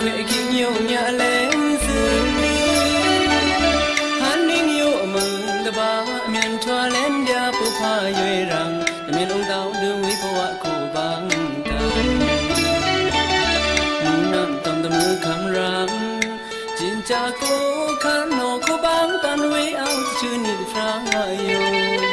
ခွေအခင်ညုံညာလဲစူလီဟာနေညိုအမန်တပါအမြန်ထွာလဲမြာပူဖာရွေရံတမင်လုံးတောင်းတွင်ဝိဘဝကိုပန်းတံနမ်တမ်တမှုကံရံจินจากโกคันโนโคบังตันเวอังจูนิฟรางวายโย